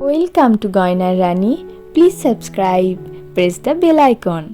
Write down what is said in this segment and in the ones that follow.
Welcome to গয়নার রানী please subscribe press the bell icon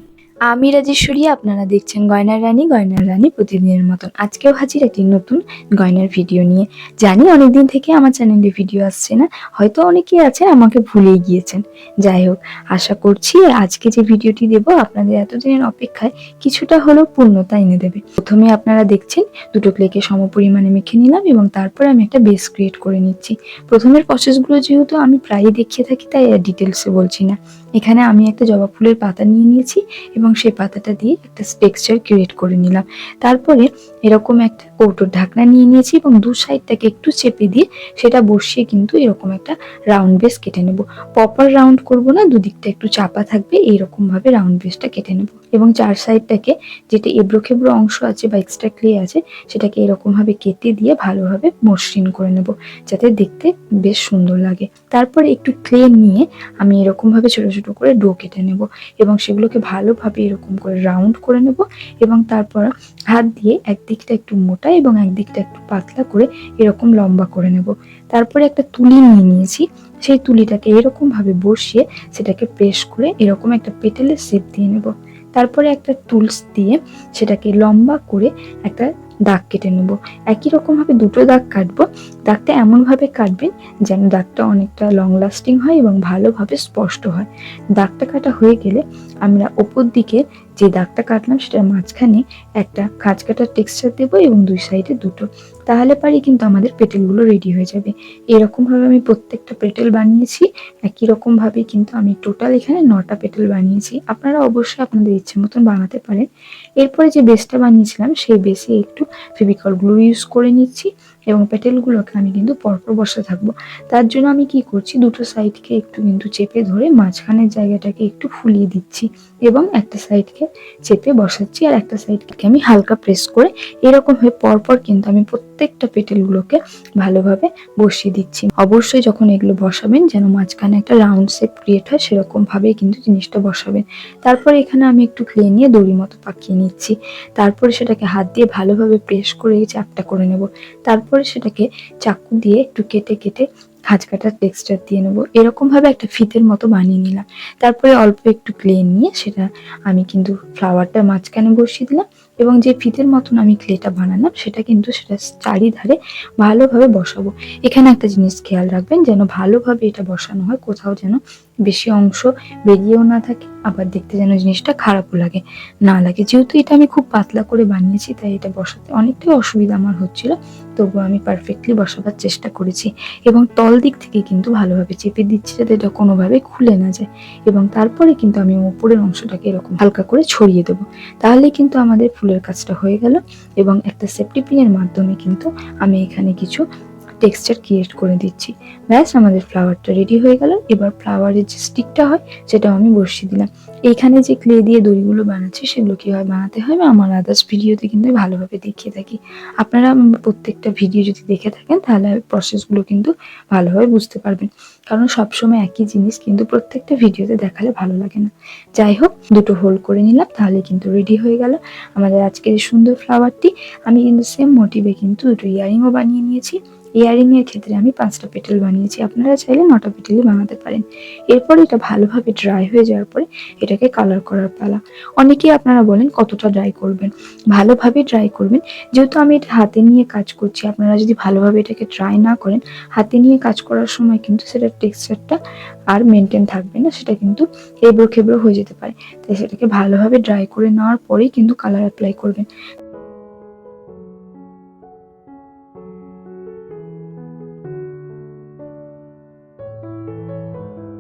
আমি রাজেশ্বরী, আপনারা দেখছেন গয়নার রানী গয়নার রানী প্রতিদিনের মতন। আজকেও হাজির একটি নতুন গয়নার ভিডিও নিয়ে। জানি অনেকদিন থেকে আমার চ্যানেলে ভিডিও আসছে না, হয়তো অনেকেই আছে, আমাকে ভুলেই গিয়েছেন। যাই হোক, আশা করছি আজকে যে ভিডিওটি দেব, আপনাদের এতদিনের অপেক্ষায় কিছুটা হলেও পূর্ণতা এনে দেবে। প্রথমে আপনারা দেখছেন, দুটো ক্লেকে সমপরিমাণে মেখে নিলাম এবং তারপর আমি একটা বেস ক্রিয়েট করে নিচ্ছি। প্রথমের প্রসেসগুলো যেহেতু আমি প্রায়ই দেখিয়ে থাকি, তাই ডিটেলসে বলছি না। এখানে আমি একটা জবা ফুলের পাতা নিয়ে নিয়েছি এবং সেই পাতাটা দিয়ে একটা টেক্সচার ক্রিয়েট করে নিলাম। তারপরে এরকম একটা কৌটোর ঢাকনা নিয়ে নিয়েছি এবং দু সাইডটাকে একটু চেপে দিয়ে সেটা বসিয়ে কিন্তু এরকম একটা রাউন্ড বেস কেটে নেব। প্রপার রাউন্ড করব না, দুদিকটা একটু চাপা থাকবে এইরকম ভাবে রাউন্ড বেসটা কেটে নেব। এবং চার সাইডটাকে যেটা এবড়ো খেবড়ো অংশ আছে বা এক্সট্রা ক্লে আছে, সেটাকে এরকমভাবে কেটে দিয়ে ভালোভাবে মসৃণ করে নেব, যাতে দেখতে বেশ সুন্দর লাগে। তারপরে একটু ক্লে নিয়ে আমি এরকম ভাবে ছোট ছোট করে ডো কেটে নেব এবং সেগুলোকে ভালোভাবে এরকম করে রাউন্ড করে নেব এবং তারপর হাত দিয়ে একদিকটা একটু মোটা এবং একদিকটা একটু পাতলা করে এরকম লম্বা করে নেব। তারপরে একটা তুলি নিয়ে নিয়েছি। সেই তুলিটাকে এরকমভাবে বসিয়ে সেটাকে প্রেস করে এরকম একটা পেটেলের শেপ দিয়ে নেব। তারপরে একটা টুলস দিয়ে সেটাকে লম্বা করে একটা দাগ কেটে নেব। একই রকম ভাবে দুটো দাগ কাটবো। দাগটা এমনভাবে কাটবেন যেন দাগটা অনেকটা লং লাস্টিং হয় এবং ভালোভাবে স্পষ্ট হয়। দাগটা কাটা হয়ে গেলে আমরা ওপর দিকে যে দাগটা কাটলাম সেটার মাঝখানে একটা খাঁজ কাটার টেক্সচার দেবো এবং দুই সাইডে দুটো। তাহলে পারি কিন্তু আমাদের পেটেলগুলো রেডি হয়ে যাবে। এরকমভাবে আমি প্রত্যেকটা পেটেল বানিয়েছি, একই রকমভাবে কিন্তু আমি টোটাল এখানে নটা পেটেল বানিয়েছি। আপনারা অবশ্যই আপনাদের ইচ্ছে মতন বানাতে পারেন। এরপরে যে বেসটা বানিয়েছিলাম, সেই বেসে একটু ফেভিকল গ্লু ইউজ করে নিচ্ছি। এবং পেটেলগুলোকে আমি কিন্তু পরপর বসে থাকব। তার জন্য আমি কি করছি, দুটো সাইডকে একটু কিন্তু চেপে ধরে মাঝখানের জায়গাটাকে একটু ফুলিয়ে দিচ্ছি এবং একটা সাইডকে চেপে বসাচ্ছি আর একটা সাইডকে আমি হালকা প্রেস করে এরকমভাবে পরপর কিন্তু আমি প্রত্যেকটা পেটেলগুলোকে ভালোভাবে বসিয়ে দিচ্ছি। অবশ্যই যখন এগুলো বসাবেন, যেন মাঝখানে একটা রাউন্ড শেপ ক্রিয়েট হয় সেরকম ভাবেই কিন্তু জিনিসটা বসাবেন। তারপর এখানে আমি একটু ক্লে নিয়ে দড়ি মতো পাকিয়ে নিচ্ছি। তারপরে সেটাকে হাত দিয়ে ভালোভাবে প্রেস করে চাপটা করে নেব। তারপরে সেটাকে চাকু দিয়ে একটু কেটে কেটে খাঁজ কাটার টেক্সচার দিয়ে নেব। এরকম ভাবে একটা ফিতের মতো বানিয়ে নিলাম। তারপরে অল্প একটু ক্লে নিয়ে সেটা আমি কিন্তু ফ্লাওয়ারটা মাঝখানে বসিয়ে দিলাম। এবং যে ফিতের মতন আমি ক্লেটা বানালাম, সেটা কিন্তু সেটা চারিধারে ভালোভাবে বসাবো। এখানে একটা জিনিস খেয়াল রাখবেন, যেন ভালোভাবে এটা বসানো হয়, কোথাও যেন বেশি অংশ বেরিয়েও না থাকে, আবার দেখতে যেন জিনিসটা খারাপও লাগে, না লাগে। যেহেতু এটা আমি খুব পাতলা করে বানিয়েছি, তাই এটা বসাতে অনেকটাই অসুবিধা আমার হচ্ছিল, তবুও আমি পারফেক্টলি বসাবার চেষ্টা করেছি। এবং তল দিক থেকে কিন্তু ভালোভাবে চেপে দিচ্ছি, যাতে এটা কোনোভাবে খুলে না যায়। এবং তারপরে কিন্তু আমি উপরের অংশটাকে এরকম হালকা করে ছড়িয়ে দেবো। তাহলে কিন্তু আমাদের ফুলের কাজটা হয়ে গেল এবং একটা সেফটি পিনের মাধ্যমে কিন্তু আমি এখানে কিছু টেক্সচার ক্রিয়েট করে দিচ্ছি। ব্যাস, আমাদের ফ্লাওয়ারটা রেডি হয়ে গেল। এবার ফ্লাওয়ারের যে স্টিকটা হয়, সেটাও আমি বসিয়ে দিলাম। এইখানে যে ক্লে দিয়ে দড়িগুলো বানাচ্ছি, সেগুলো কীভাবে বানাতে হয় বা আমার আদার্স ভিডিওতে কিন্তু ভালোভাবে দেখিয়ে থাকি। আপনারা প্রত্যেকটা ভিডিও যদি দেখে থাকেন, তাহলে প্রসেসগুলো কিন্তু ভালোভাবে বুঝতে পারবেন। কারণ সবসময় একই জিনিস কিন্তু প্রত্যেকটা ভিডিওতে দেখালে ভালো লাগে না। যাই হোক, দুটো হোল করে নিলাম, তাহলে কিন্তু রেডি হয়ে গেল। আমাদের আজকের এই সুন্দর ফ্লাওয়ারটি আমি কিন্তু সেম মোটিভে কিন্তু দুটো ইয়ারিংও বানিয়ে নিয়েছি। ইয়ারিং এর ক্ষেত্রে আমি পাঁচটা পেটেল বানিয়েছি। আপনারা চাইলে নটা পেটেলই বানাতে পারেন। এরপর এটা ভালোভাবে ড্রাই হয়ে যাওয়ার পরে এটাকে কালার করার পালা। অনেকেই আপনারা বলেন কতটা ড্রাই করবেন। ভালোভাবে ড্রাই করবেন। যেহেতু আমি এটা হাতে নিয়ে কাজ করছি, আপনারা যদি ভালোভাবে এটাকে ড্রাই না করেন, হাতে নিয়ে কাজ করার সময় কিন্তু সেটার টেক্সচারটা আর মেনটেন থাকবে না, সেটা কিন্তু এবড়ো খেবড়ো হয়ে যেতে পারে। তাই সেটাকে ভালোভাবে ড্রাই করে নেওয়ার পরেই কিন্তু কালার অ্যাপ্লাই করবেন।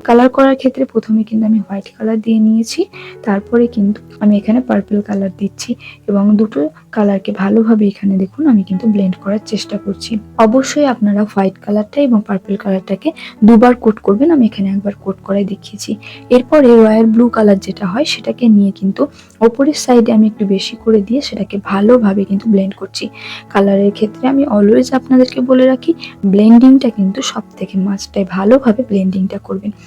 কালার করার ক্ষেত্রে প্রথমে কিন্তু আমি হোয়াইট কালার দিয়ে নিয়েছি, তারপরে কিন্তু আমি এখানে পার্পল কালার দিচ্ছি এবং দুটো কালারকে ভালোভাবে এখানে দেখুন আমি কিন্তু ব্লেন্ড করার চেষ্টা করছি। অবশ্যই আপনারা হোয়াইট কালারটা এবং পার্পল কালারটাকে দুবার কোট করবেন, আমি এখানে একবার কোট করাই দেখিয়েছি। এরপরে রয়্যাল ব্লু কালার যেটা হয় সেটাকে নিয়ে কিন্তু ওপরের সাইডে আমি একটু বেশি করে দিয়ে সেটাকে ভালোভাবে কিন্তু ব্লেন্ড করছি। কালারের ক্ষেত্রে আমি অলওয়েজ আপনাদেরকে বলে রাখি, ব্লেন্ডিংটা কিন্তু সব থেকে মাছটাই ভালোভাবে ব্লেন্ডিংটা করবেন।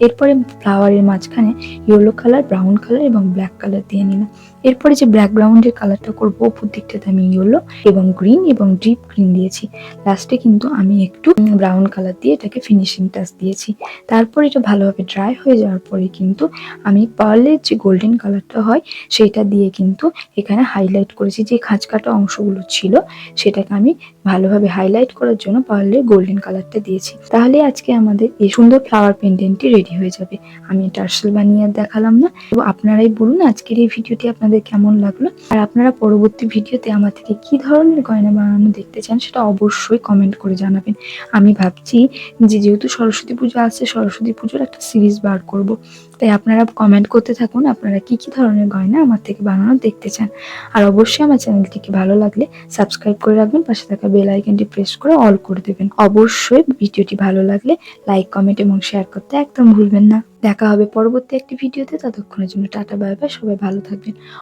এরপরে ফ্লাওয়ারের মাঝখানে ইয়েলো কালার, ব্রাউন কালার এবং ব্ল্যাক কালার দিয়ে নিলাম। এরপরে যে ব্যাকগ্রাউন্ডের কালারটা করব উপর দিকটাতে আমি ইয়েলো এবং গ্রিন এবং ডিপ গ্রিন দিয়েছি। লাস্টে কিন্তু আমি একটু ব্রাউন কালার দিয়ে এটাকে ফিনিশিং টাচ দিয়েছি। তারপর এটা ভালোভাবে ড্রাই হয়ে যাওয়ার পরে কিন্তু আমি পার্লের যে গোল্ডেন কালারটা হয় সেটা দিয়ে কিন্তু এখানে হাইলাইট করেছি। যে খাঁজ কাটা অংশগুলো ছিল, সেটাকে আমি ভালোভাবে হাইলাইট করার জন্য পার্লের গোল্ডেন কালারটা দিয়েছি। তাহলে আজকে আমাদের এই সুন্দর ফ্লাওয়ার পেন্ডেন্টটি রেডি হয়ে যাবে। আমি টার্সেল বানিয়ে দেখালাম না। তো আপনারাই বলুন আজকের এই ভিডিওটি আপনাদের কেমন লাগল? আর আপনারা পরবর্তী ভিডিওতে আমার থেকে কি ধরনের গয়না বানানো দেখতে চান সেটা অবশ্যই কমেন্ট করে জানাবেন। আমি ভাবছি যে যেহেতু সরস্বতী পুজো আছে সরস্বতী পুজোর একটা সিরিজ বার করব। তাই আপনারা কমেন্ট করতে থাকুন, আপনারা কি কি ধরনের গয়না আমার থেকে বানানো দেখতে চান। আর অবশ্যই আমার চ্যানেলটিকে ভালো লাগলে সাবস্ক্রাইব করে রাখবেন, পাশে থাকা বেল আইকনটি প্রেস করে অল করে দেবেন। অবশ্যই ভিডিওটি ভালো লাগলে লাইক কমেন্ট এবং শেয়ার করতে একদম ভুলবেন না। দেখা হবে পরবর্তী একটি ভিডিওতে, ততক্ষণের জন্য টাটা বাই বাই সবাই ভালো থাকবেন।